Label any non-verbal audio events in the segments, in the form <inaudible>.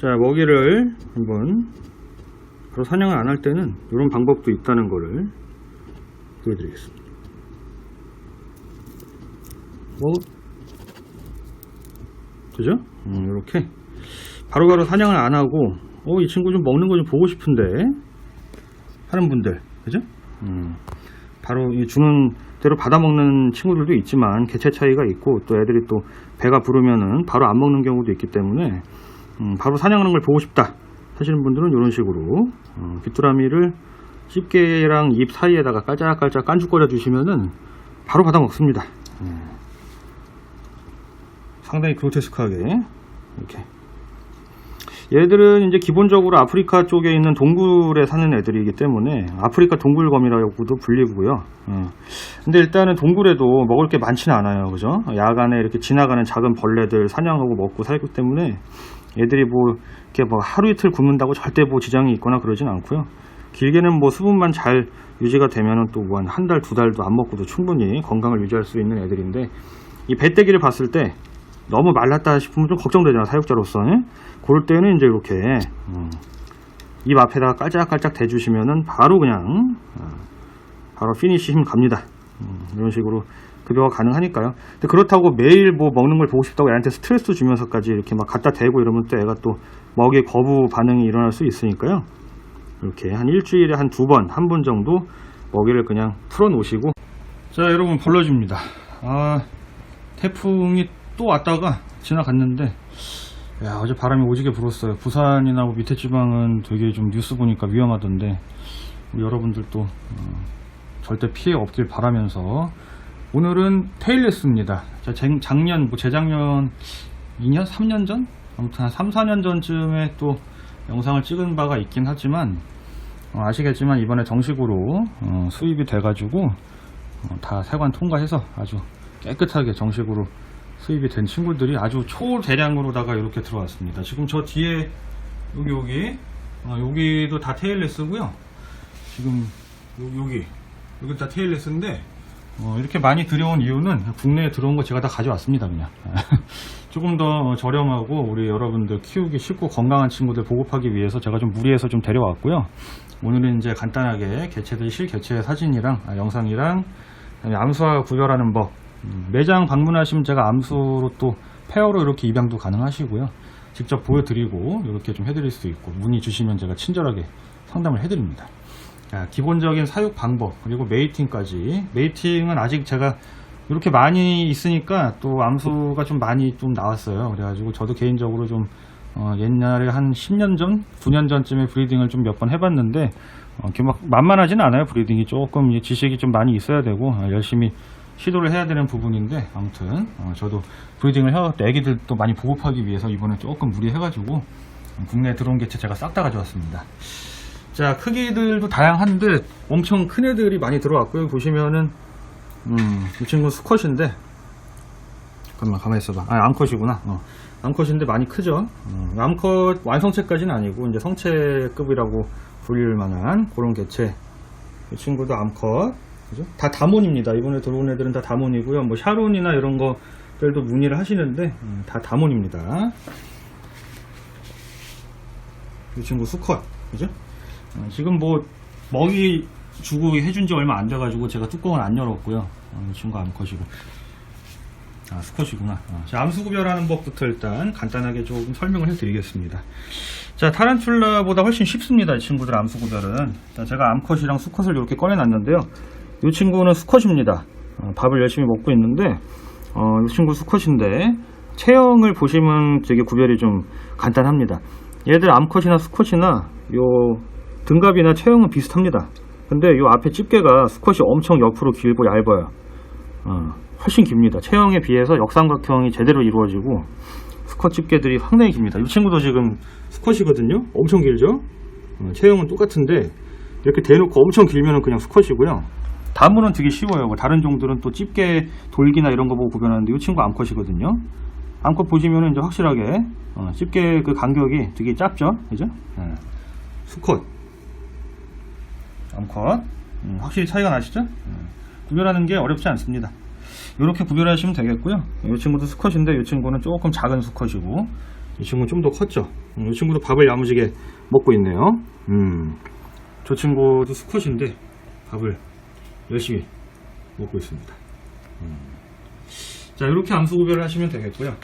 자, 먹이를 한번 바로 사냥을 안 할 때는 이런 방법도 있다는 거를 보여드리겠습니다. 뭐, 그죠? 음, 이렇게 바로바로 사냥을 안 하고, 어, 이 친구 좀 먹는 거 좀 보고 싶은데 하는 분들, 그죠? 음, 바로 이 주는 대로 받아 먹는 친구들도 있지만 개체 차이가 있고 또 애들이 또 배가 부르면은 바로 안 먹는 경우도 있기 때문에 음, 바로 사냥하는 걸 보고 싶다 하시는 분들은 이런 식으로 어, 귀뚜라미를 집게랑 입 사이에다가 깔짝깔짝 깐죽거려 주시면은 바로 받아 먹습니다. 음. 상당히 그로테스크하게 이렇게 얘들은 이제 기본적으로 아프리카 쪽에 있는 동굴에 사는 애들이기 때문에 아프리카 동굴검이라고도 불리고요. 어. 근데 일단은 동굴에도 먹을 게 많지는 않아요. 그죠? 야간에 이렇게 지나가는 작은 벌레들 사냥하고 먹고 살기 때문에 얘들이 뭐 이렇게 뭐 하루 이틀 굶는다고 절대 뭐 지장이 있거나 그러진 않고요. 길게는 뭐 수분만 잘 유지가 되면은 또 뭐 한 달 두 달도 안 먹고도 충분히 건강을 유지할 수 있는 애들인데 이 배때기를 봤을 때 너무 말랐다 싶으면 좀 걱정되잖아 사육자로서. 는 그럴 때는 이제 이렇게 음, 입 앞에다가 깔짝깔짝 대주시면은 바로 그냥 어, 바로 피니시 힘 갑니다. 음, 이런 식으로 급여가 가능하니까요. 근데 그렇다고 매일 뭐 먹는 걸 보고 싶다고 애한테 스트레스 주면서까지 이렇게 막 갖다 대고 이러면 또 애가 또 먹이에 거부 반응이 일어날 수 있으니까요. 이렇게 한 일주일에 한 두 번, 한 번 정도 먹이를 그냥 풀어 놓으시고. 자 여러분 벌러집니다. 아 태풍이 또 왔다가 지나갔는데 야 어제 바람이 오지게 불었어요. 부산이나 뭐 밑에 지방은 되게 좀 뉴스 보니까 위험하던데 여러분들도 어, 절대 피해 없길 바라면서 오늘은 작- 작년 뭐 재작년 2년 3년 전 아무튼 한 3, 4년 전쯤에 또 영상을 찍은 바가 있긴 하지만 어, 아시겠지만 이번에 정식으로 어, 수입이 돼가지고 어, 다 세관 통과해서 아주 깨끗하게 정식으로 수입이 된 친구들이 아주 초대량으로다가 이렇게 들어왔습니다. 지금 저 뒤에 여기 여기 어, 여기도 다 테일레스고요. 지금 여기 여기 여기 다 테일레스인데 어, 이렇게 많이 들여온 이유는 국내에 들어온 거 제가 다 가져왔습니다. 그냥 <laughs> 조금 더 저렴하고 우리 여러분들 키우기 쉽고 건강한 친구들 보급하기 위해서 제가 좀 무리해서 좀 데려왔고요. 오늘은 이제 간단하게 개체들 실개체 사진이랑 아, 영상이랑 암수와 구별하는 법 음, 매장 방문하시면 제가 암수로 또 페어로 이렇게 입양도 가능하시고요. 직접 보여드리고 이렇게 좀 해드릴 수 있고 문의 주시면 제가 친절하게 상담을 해드립니다. 자, 기본적인 사육 방법 그리고 메이팅까지 메이팅은 아직 제가 이렇게 많이 있으니까 또 암수가 좀 많이 좀 나왔어요. 그래가지고 저도 개인적으로 좀 어, 옛날에 한 10년 전, 9년 전쯤에 브리딩을 좀 몇 번 해봤는데 어, 막 만만하지는 않아요. 브리딩이 조금 이 지식이 좀 많이 있어야 되고 어, 열심히 시도를 해야 되는 부분인데 아무튼 어, 저도 브리딩을 해서 애기들도 많이 보급하기 위해서 이번에 조금 무리해가지고 어, 국내에 들어온 개체 제가 싹 다 가져왔습니다. 자 크기들도 다양한데 엄청 큰 애들이 많이 들어왔고요. 보시면은 음, 이 친구 수컷인데 잠깐만 가만히 있어봐. 아 암컷이구나. 어. 암컷인데 많이 크죠. 어, 암컷 완성체까지는 아니고 이제 성체급이라고 불릴 만한 그런 개체. 이 친구도 암컷. 그죠? 다 다몬입니다. 이번에 들어온 애들은 다 다몬이고요. 뭐 샤론이나 이런 것들도 문의를 하시는데 음, 다 다몬입니다. 이 친구 수컷. 그죠? 어, 지금 뭐 먹이 주고 해준 지 얼마 안 돼가지고 제가 뚜껑을 안 열었고요. 어, 이 친구 암컷이고. 아, 수컷이구나. 어, 자, 암수 구별하는 법부터 일단 간단하게 조금 설명을 해드리겠습니다. 자, 타란툴라보다 훨씬 쉽습니다. 이 친구들 암수 구별은. 자, 제가 암컷이랑 수컷을 이렇게 꺼내놨는데요. 이 친구는 수컷입니다. 어, 밥을 열심히 먹고 있는데, 어, 이 친구 수컷인데, 체형을 보시면 되게 구별이 좀 간단합니다. 얘들 암컷이나 수컷이나 요 등갑이나 체형은 비슷합니다. 근데 요 앞에 집게가 수컷이 엄청 옆으로 길고 얇아요. 어, 훨씬 깁니다. 체형에 비해서 역삼각형이 제대로 이루어지고 수컷 집게들이 상당히 깁니다. 이 친구도 지금 수컷이거든요. 엄청 길죠? 어, 체형은 똑같은데 이렇게 대놓고 엄청 길면은 그냥 수컷이고요. 다문은 되게 쉬워요. 뭐 다른 종들은 또 집게 돌기나 이런 거 보고 구별하는데 이 친구 암컷이거든요. 암컷 보시면은 이제 확실하게 어, 집게 그 간격이 되게 짧죠, 그죠? 예. 수컷, 암컷, 음, 확실히 차이가 나시죠? 음, 구별하는 게 어렵지 않습니다. 이렇게 구별하시면 되겠고요. 이 친구도 수컷인데 이 친구는 조금 작은 수컷이고 이 친구는 좀 더 컸죠. 음, 이 친구도 밥을 야무지게 먹고 있네요. 음, 저 친구도 수컷인데 밥을 열심히 먹고 있습니다. 음. 자, 이렇게 암수 구별을 하시면 되겠고요.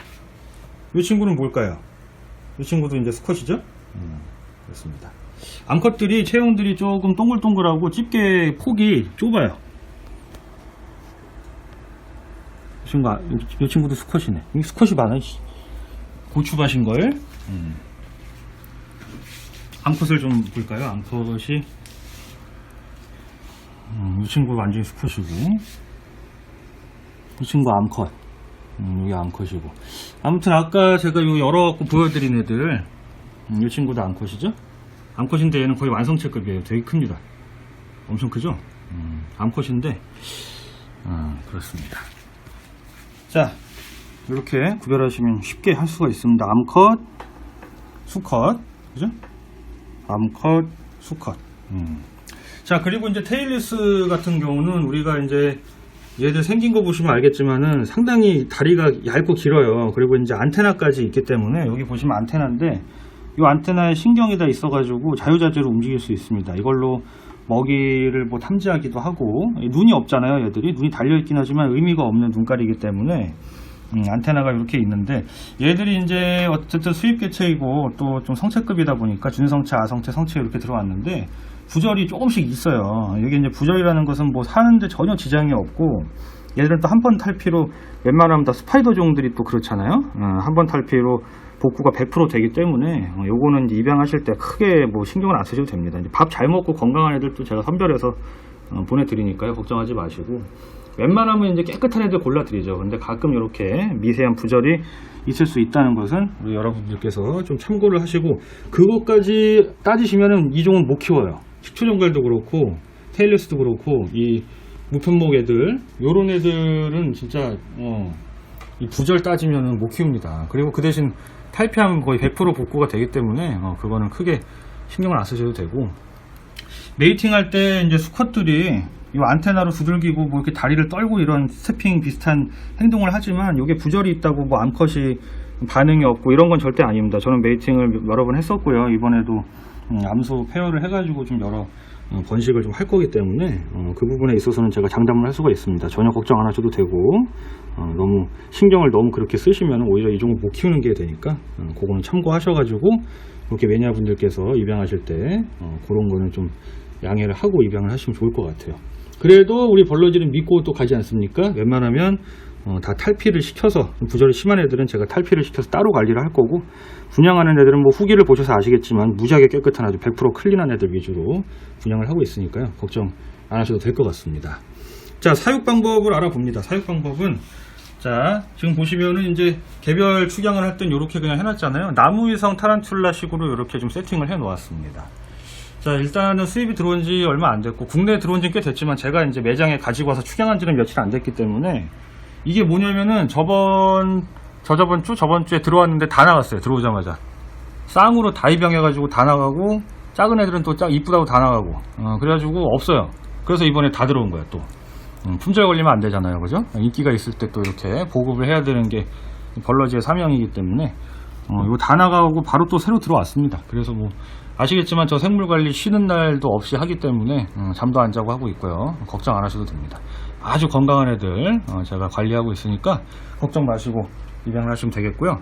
이 친구는 뭘까요? 이 친구도 이제 수컷이죠? 음, 그렇습니다. 암컷들이 체형들이 조금 동글동글하고 집게 폭이 좁아요. 이 친구, 아- 이, 이 친구도 수컷이네. 이 수컷이 많아. 씨. 고추밭인 걸. 음. 암컷을 좀 볼까요? 암컷이 음, 이 친구 완전히 수컷이고 이 친구 암컷. 음, 여기 암컷이고. 아무튼 아까 제가 요 열어갖고 보여드린 애들 음, 이 친구도 암컷이죠? 암컷인데 얘는 거의 완성체급이에요. 되게 큽니다. 엄청 크죠? 음, 암컷인데 아, 그렇습니다. 자, 이렇게 구별하시면 쉽게 할 수가 있습니다. 암컷, 수컷, 그죠? 암컷, 수컷. 음. 자, 그리고 이제 테일리스 같은 경우는 우리가 이제 얘들 생긴 거 보시면 알겠지만은 상당히 다리가 얇고 길어요. 그리고 이제 안테나까지 있기 때문에 여기 보시면 안테나인데 이 안테나에 신경이 다 있어가지고 자유자재로 움직일 수 있습니다. 이걸로 먹이를 뭐 탐지하기도 하고 눈이 없잖아요. 얘들이 눈이 달려 있긴 하지만 의미가 없는 눈깔이기 때문에 음, 안테나가 이렇게 있는데 얘들이 이제 어쨌든 수입 개체이고 또 좀 성체급이다 보니까 준성체, 아성체, 성체 이렇게 들어왔는데 부절이 조금씩 있어요. 이게 이제 부절이라는 것은 뭐 사는데 전혀 지장이 없고 얘들은 또 한 번 탈피로 웬만하면 다 스파이더 종들이 또 그렇잖아요. 한번 탈피로 복구가 100% 되기 때문에 어, 요거는 입양하실 때 크게 뭐 신경을 안 쓰셔도 됩니다. 밥 잘 먹고 건강한 애들도 제가 선별해서 어, 보내드리니까요. 걱정하지 마시고 웬만하면 이제 깨끗한 애들 골라드리죠. 근데 가끔 이렇게 미세한 부절이 있을 수 있다는 것은 여러분들께서 좀 참고를 하시고 그것까지 따지시면은 이 종은 못 키워요. 식초정갈도 그렇고 테일리스도 그렇고 이 무편목 애들 요런 애들은 진짜 어, 이 부절 따지면은 못 키웁니다. 그리고 그 대신 탈피하면 거의 100% 복구가 되기 때문에 어, 그거는 크게 신경을 안 쓰셔도 되고 메이팅 할 때 이제 수컷들이 이 안테나로 두들기고 뭐 이렇게 다리를 떨고 이런 스태핑 비슷한 행동을 하지만 이게 부절이 있다고 뭐 암컷이 반응이 없고 이런 건 절대 아닙니다. 저는 메이팅을 여러 번 했었고요. 이번에도 음, 암소 페어를 해가지고 좀 여러 어, 번식을 좀 할 거기 때문에 어, 그 부분에 있어서는 제가 장담을 할 수가 있습니다. 전혀 걱정 안 하셔도 되고 어, 너무 신경을 너무 그렇게 쓰시면 오히려 이 종을 못 키우는 게 되니까 어, 그거는 참고하셔가지고 그렇게 매니아 분들께서 입양하실 때 어, 그런 거는 좀 양해를 하고 입양을 하시면 좋을 것 같아요. 그래도 우리 벌러지는 믿고 또 가지 않습니까? 웬만하면 어, 다 탈피를 시켜서 부절이 심한 애들은 제가 탈피를 시켜서 따로 관리를 할 거고 분양하는 애들은 뭐 후기를 보셔서 아시겠지만 무지하게 깨끗한 아주 100% 클린한 애들 위주로 분양을 하고 있으니까요. 걱정 안 하셔도 될 것 같습니다. 자, 사육 방법을 알아봅니다. 사육 방법은 자, 지금 보시면은 이제 개별 축양을 할 땐 이렇게 그냥 해놨잖아요. 나무 위성 타란툴라 식으로 이렇게 좀 세팅을 해 놓았습니다. 자, 일단은 수입이 들어온 지 얼마 안 됐고, 국내에 들어온 지 꽤 됐지만, 제가 이제 매장에 가지고 와서 축양한 지는 며칠 안 됐기 때문에, 이게 뭐냐면은, 저번, 저저번 주, 저번 주에 들어왔는데 다 나갔어요. 들어오자마자. 쌍으로 다 입양해가지고 다 나가고, 작은 애들은 또 짝, 이쁘다고 다 나가고, 어, 그래가지고 없어요. 그래서 이번에 다 들어온 거예요, 또. 음, 품절 걸리면 안 되잖아요. 그죠? 인기가 있을 때 또 이렇게 보급을 해야 되는 게 벌러지의 사명이기 때문에 어, 이거 다 나가고 바로 또 새로 들어왔습니다. 그래서 뭐 아시겠지만 저 생물 관리 쉬는 날도 없이 하기 때문에 어, 잠도 안 자고 하고 있고요. 걱정 안 하셔도 됩니다. 아주 건강한 애들 어, 제가 관리하고 있으니까 걱정 마시고 입양을 하시면 되겠고요.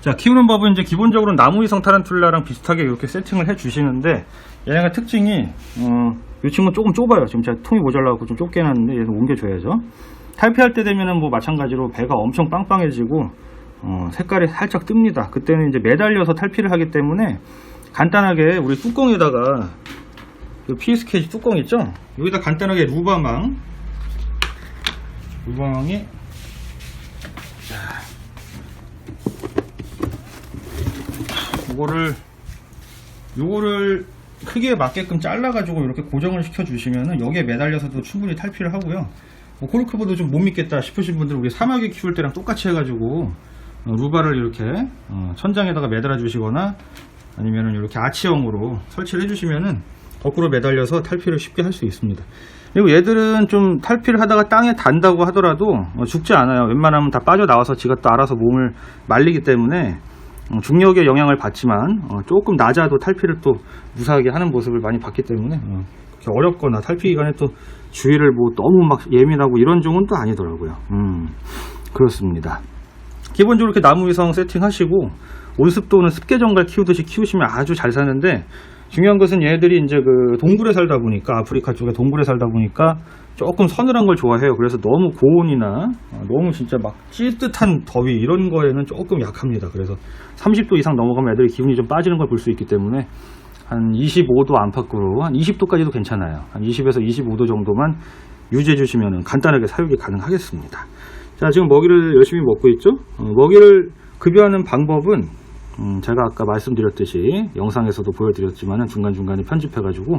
자, 키우는 법은 이제 기본적으로 나무위성 타란툴라랑 비슷하게 이렇게 세팅을 해 주시는데 얘네가 특징이 어, 이 친구는 조금 좁아요. 지금 제가 통이 모자라고 좀 좁게 해놨는데 얘는 옮겨줘야죠. 탈피할 때 되면은 뭐 마찬가지로 배가 엄청 빵빵해지고 어, 색깔이 살짝 뜹니다. 그때는 이제 매달려서 탈피를 하기 때문에 간단하게 우리 뚜껑에다가 그 PSK 뚜껑 있죠? 여기다 간단하게 루바망 루바망이 요거를 요거를 크기에 맞게끔 잘라가지고 이렇게 고정을 시켜주시면은 여기에 매달려서도 충분히 탈피를 하고요. 뭐 코르크보드 좀 못 믿겠다 싶으신 분들은 우리 사막에 키울 때랑 똑같이 해가지고 어, 루바를 이렇게 어, 천장에다가 매달아 주시거나 아니면은 이렇게 아치형으로 설치를 해주시면은 거꾸로 매달려서 탈피를 쉽게 할 수 있습니다. 그리고 얘들은 좀 탈피를 하다가 땅에 단다고 하더라도 어, 죽지 않아요. 웬만하면 다 빠져나와서 지가 또 알아서 몸을 말리기 때문에 어, 중력의 영향을 받지만 어, 조금 낮아도 탈피를 또 무사하게 하는 모습을 많이 봤기 때문에 어렵거나 탈피 기간에 또 주의를 뭐 너무 막 예민하고 이런 종은 또 아니더라고요. 음, 그렇습니다. 기본적으로 이렇게 나무 위성 세팅하시고 온습도는 습계정갈 키우듯이 키우시면 아주 잘 사는데 중요한 것은 얘들이 이제 그 동굴에 살다 보니까 아프리카 쪽에 동굴에 살다 보니까 조금 서늘한 걸 좋아해요. 그래서 너무 고온이나 어, 너무 진짜 막 찌뜻한 더위 이런 거에는 조금 약합니다. 그래서 30도 이상 넘어가면 애들이 기분이 좀 빠지는 걸 볼 수 있기 때문에 한 25도 안팎으로 한 20도까지도 괜찮아요. 한 20에서 25도 정도만 유지해 주시면 간단하게 사육이 가능하겠습니다. 자, 지금 먹이를 열심히 먹고 있죠? 어, 먹이를 급여하는 방법은 음, 제가 아까 말씀드렸듯이 영상에서도 보여드렸지만 중간중간에 편집해가지고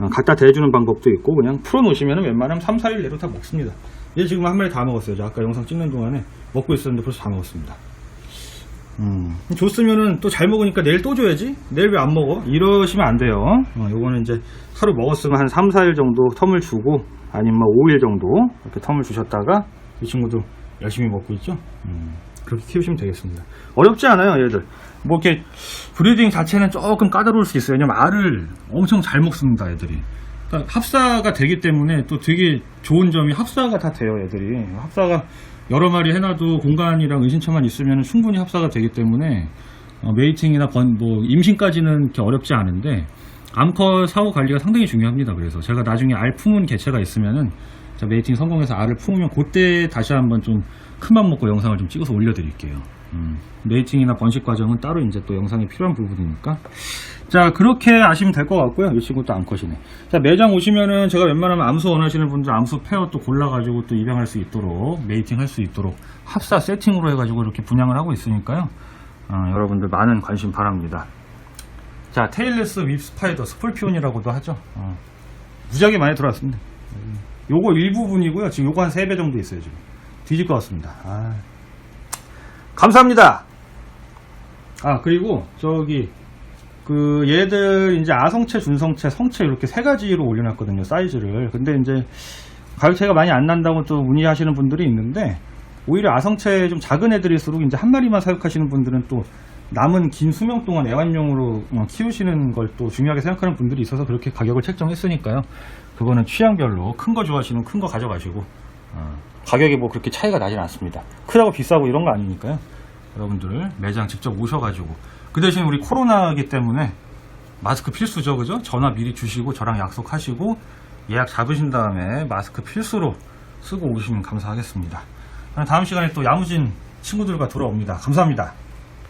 어, 갖다 대주는 방법도 있고 그냥 풀어놓으시면 웬만하면 3, 4일 내로 다 먹습니다. 얘 지금 한 마리 다 먹었어요. 저 아까 영상 찍는 동안에 먹고 있었는데 벌써 다 먹었습니다. 음, 줬으면은 또 잘 먹으니까 내일 또 줘야지? 내일 왜 안 먹어? 이러시면 안 돼요. 어, 요거는 이제 하루 먹었으면 한 3, 4일 정도 텀을 주고 아니면 뭐 5일 정도 이렇게 텀을 주셨다가 이 친구도 열심히 먹고 있죠? 음, 그렇게 키우시면 되겠습니다. 어렵지 않아요, 얘들. 뭐 이렇게 브리딩 자체는 조금 까다로울 수 있어요. 왜냐면 알을 엄청 잘 먹습니다, 애들이. 그러니까 합사가 되기 때문에 또 되게 좋은 점이 합사가 다 돼요, 애들이. 합사가 여러 마리 해놔도 공간이랑 의신처만 있으면 충분히 합사가 되기 때문에 어, 메이팅이나 번, 뭐 임신까지는 이렇게 어렵지 않은데 암컷 사후 관리가 상당히 중요합니다. 그래서 제가 나중에 알 품은 개체가 있으면은 자, 메이팅 성공해서 알을 품으면 그때 다시 한번 좀 큰 맘 먹고 영상을 좀 찍어서 올려드릴게요. 음, 메이팅이나 번식 과정은 따로 이제 또 영상이 필요한 부분이니까. 자, 그렇게 아시면 될 것 같고요. 이 친구도 암컷이네. 자, 매장 오시면은 제가 웬만하면 암수 원하시는 분들 암수 페어 또 골라가지고 또 입양할 수 있도록, 메이팅 할 수 있도록 합사 세팅으로 해가지고 이렇게 분양을 하고 있으니까요. 어, 여러분들 많은 관심 바랍니다. 자, 테일레스 윕 스파이더, 스폴피온이라고도 하죠. 어, 무지하게 많이 들어왔습니다. 요거 일부분이고요. 지금 요거 한 3배 정도 있어요, 지금. 뒤질 것 같습니다. 아. 감사합니다. 아, 그리고 저기 그 얘들 이제 아성체, 준성체, 성체 이렇게 세 가지로 올려놨거든요. 사이즈를. 근데 이제 가격 차이가 많이 안 난다고 또 문의하시는 분들이 있는데 오히려 아성체 좀 작은 애들일수록 이제 한 마리만 사육하시는 분들은 또 남은 긴 수명 동안 애완용으로 어, 키우시는 걸 또 중요하게 생각하는 분들이 있어서 그렇게 가격을 책정했으니까요. 그거는 취향별로 큰 거 좋아하시면 큰 거 가져가시고 어, 가격이 뭐 그렇게 차이가 나진 않습니다. 크다고 비싸고 이런 거 아니니까요. 여러분들 매장 직접 오셔가지고 그 대신 우리 코로나기 때문에 마스크 필수죠, 그죠? 전화 미리 주시고 저랑 약속하시고 예약 잡으신 다음에 마스크 필수로 쓰고 오시면 감사하겠습니다. 다음 시간에 또 야무진 친구들과 돌아옵니다. 감사합니다.